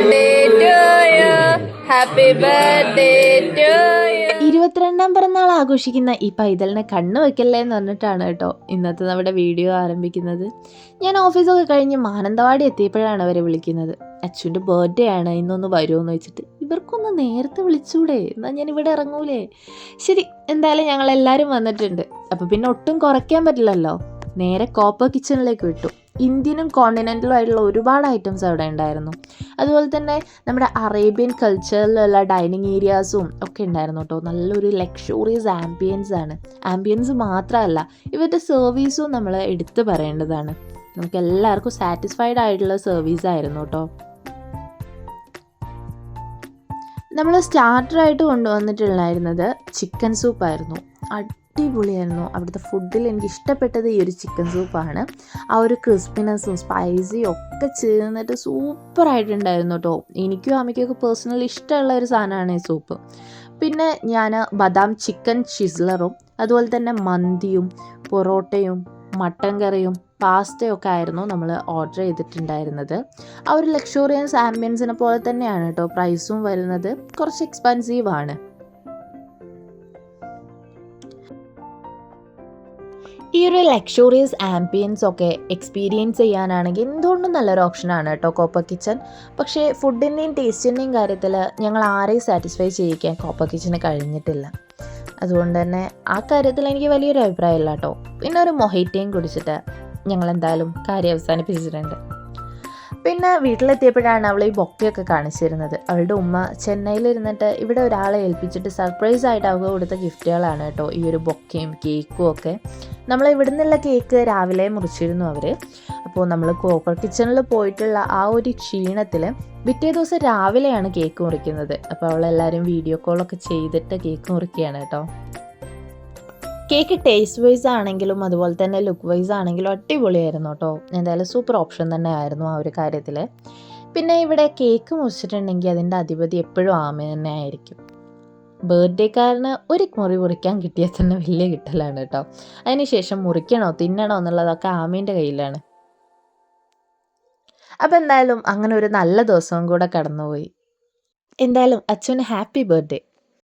birthday to you. Happy birthday to. ഇരുപത്തിരണ്ടാം പിറന്നാൾ ആഘോഷിക്കുന്ന ഈ പൈതലിനെ കണ്ണു വെക്കല്ലേ എന്ന് പറഞ്ഞിട്ടാണ് കേട്ടോ ഇന്നത്തെ നമ്മുടെ വീഡിയോ ആരംഭിക്കുന്നത്. ഞാൻ ഓഫീസൊക്കെ കഴിഞ്ഞ് മാനന്തവാടി എത്തിയപ്പോഴാണ് അവരെ വിളിക്കുന്നത്. അച്ഛന്റെ ബർത്ത്ഡേ ആണ് ഇന്നൊന്ന് വരുമോ എന്ന് വെച്ചിട്ട്. ഇവർക്കൊന്ന് നേരത്തെ വിളിച്ചൂടെ? എന്നാൽ ഞാൻ ഇവിടെ ഇറങ്ങൂലേ? ശരി എന്തായാലും ഞങ്ങളെല്ലാവരും വന്നിട്ടുണ്ട്. അപ്പോൾ പിന്നെ ഒട്ടും കുറയ്ക്കാൻ പറ്റില്ലല്ലോ. നേരെ കോപ്പർ കിച്ചണിലേക്ക് വിട്ടു ഇന്ത്യനും കോണ്ടിനെന്റലും ആയിട്ടുള്ള ഒരുപാട് ഐറ്റംസ് അവിടെ ഉണ്ടായിരുന്നു. അതുപോലെ തന്നെ നമ്മുടെ അറേബ്യൻ കൾച്ചറിലുള്ള ഡൈനിങ് ഏരിയാസും ഒക്കെ ഉണ്ടായിരുന്നു കേട്ടോ. നല്ലൊരു ലക്ഷൂറിയസ് ആംബിയൻസ് ആണ്. ആംബിയൻസ് മാത്രമല്ല ഇവരുടെ സർവീസും നമ്മൾ എടുത്തു പറയേണ്ടതാണ്. നമുക്ക് എല്ലാവർക്കും സാറ്റിസ്ഫൈഡ് ആയിട്ടുള്ള സർവീസ് ആയിരുന്നു കേട്ടോ. നമ്മൾ സ്റ്റാർട്ടറായിട്ട് കൊണ്ടുവന്നിട്ടുണ്ടായിരുന്നത് ചിക്കൻ സൂപ്പായിരുന്നു അടിപൊളിയായിരുന്നു. അവിടുത്തെ ഫുഡിൽ എനിക്ക് ഇഷ്ടപ്പെട്ടത് ഈ ഒരു ചിക്കൻ സൂപ്പാണ് ആ ഒരു ക്രിസ്പിനെസ്സും സ്പൈസിയും ഒക്കെ ചേർന്നിട്ട് സൂപ്പറായിട്ടുണ്ടായിരുന്നു കേട്ടോ എനിക്കും അമ്മയ്ക്കൊക്കെ പേഴ്സണലി ഇഷ്ടമുള്ള ഒരു സാധനമാണ് ഈ സൂപ്പ് പിന്നെ ഞാൻ ബദാം ചിക്കൻ ഷിസ്ലറും അതുപോലെ തന്നെ മന്തിയും പൊറോട്ടയും മട്ടൻ കറിയും പാസ്തയൊക്കെ ആയിരുന്നു നമ്മൾ ഓർഡർ ചെയ്തിട്ടുണ്ടായിരുന്നത്. ആ ഒരു ലക്ഷോറിയൻസ് ആംബിയൻസിനെ പോലെ തന്നെയാണ് കേട്ടോ പ്രൈസും വരുന്നത്. കുറച്ച് എക്സ്പെൻസീവ് ആണ്. ഈ ഒരു ലക്ഷൂറിയസ് ആംബിയൻസ് ഒക്കെ എക്സ്പീരിയൻസ് ചെയ്യാനാണെങ്കിൽ എന്തുകൊണ്ടും നല്ലൊരു ഓപ്ഷനാണ് കേട്ടോ കോപ്പർ കിച്ചൺ പക്ഷേ ഫുഡിന്റെയും ടേസ്റ്റിന്റെയും കാര്യത്തിൽ ഞങ്ങൾ ആരെയും സാറ്റിസ്ഫൈ ചെയ്യിക്കാൻ കോപ്പർ കിച്ചന് കഴിഞ്ഞിട്ടില്ല. അതുകൊണ്ട് തന്നെ ആ കാര്യത്തിൽ എനിക്ക് വലിയൊരു അഭിപ്രായമില്ല കേട്ടോ. പിന്നെ ഒരു മൊഹൈറ്റയും കുടിച്ചിട്ട് ഞങ്ങൾ എന്തായാലും കാര്യം അവസാനിപ്പിച്ചിട്ടുണ്ട്. പിന്നെ വീട്ടിലെത്തിയപ്പോഴാണ് അവൾ ഈ ബൊക്കെയൊക്കെ കാണിച്ചിരുന്നത്. അവളുടെ ഉമ്മ ചെന്നൈയിലിരുന്നിട്ട് ഇവിടെ ഒരാളെ ഏൽപ്പിച്ചിട്ട് സർപ്രൈസ് ആയിട്ട് അവൾക്ക് കൊടുത്ത ഗിഫ്റ്റുകളാണ് കേട്ടോ ഈ ഒരു ബൊക്കയും കേക്കും ഒക്കെ. നമ്മൾ നിന്നുള്ള കേക്ക് രാവിലെ മുറിച്ചിരുന്നു അവർ അപ്പോൾ നമ്മൾ കോക്കർ കിച്ചണിൽ പോയിട്ടുള്ള ആ ഒരു ക്ഷീണത്തിൽ പിറ്റേ ദിവസം രാവിലെയാണ് കേക്ക് മുറിക്കുന്നത്. അപ്പോൾ അവളെല്ലാവരും വീഡിയോ കോളൊക്കെ ചെയ്തിട്ട് കേക്ക് മുറിക്കുകയാണ് കേട്ടോ. കേക്ക് ടേസ്റ്റ് വൈസ് ആണെങ്കിലും അതുപോലെ തന്നെ ലുക്ക് വൈസ് ആണെങ്കിലും അടിപൊളിയായിരുന്നു കേട്ടോ എന്തായാലും സൂപ്പർ ഓപ്ഷൻ തന്നെ ആയിരുന്നു ആ ഒരു കാര്യത്തിൽ പിന്നെ ഇവിടെ കേക്ക് മുറിച്ചിട്ടുണ്ടെങ്കിൽ അതിന്റെ അധിപതി എപ്പോഴും ആമ തന്നെ ആയിരിക്കും. ബർത്ത്ഡേക്കാരന് ഒരു മുറി മുറിക്കാൻ കിട്ടിയാൽ തന്നെ വലിയ കിട്ടലാണ് കേട്ടോ അതിനുശേഷം മുറിക്കണോ തിന്നണോ എന്നുള്ളതൊക്കെ ആമീന്റെ കയ്യിലാണ്. അപ്പം എന്തായാലും അങ്ങനെ ഒരു നല്ല ദിവസവും കൂടെ കടന്നുപോയി. എന്തായാലും അച്ഛന് ഹാപ്പി ബർത്ത്ഡേ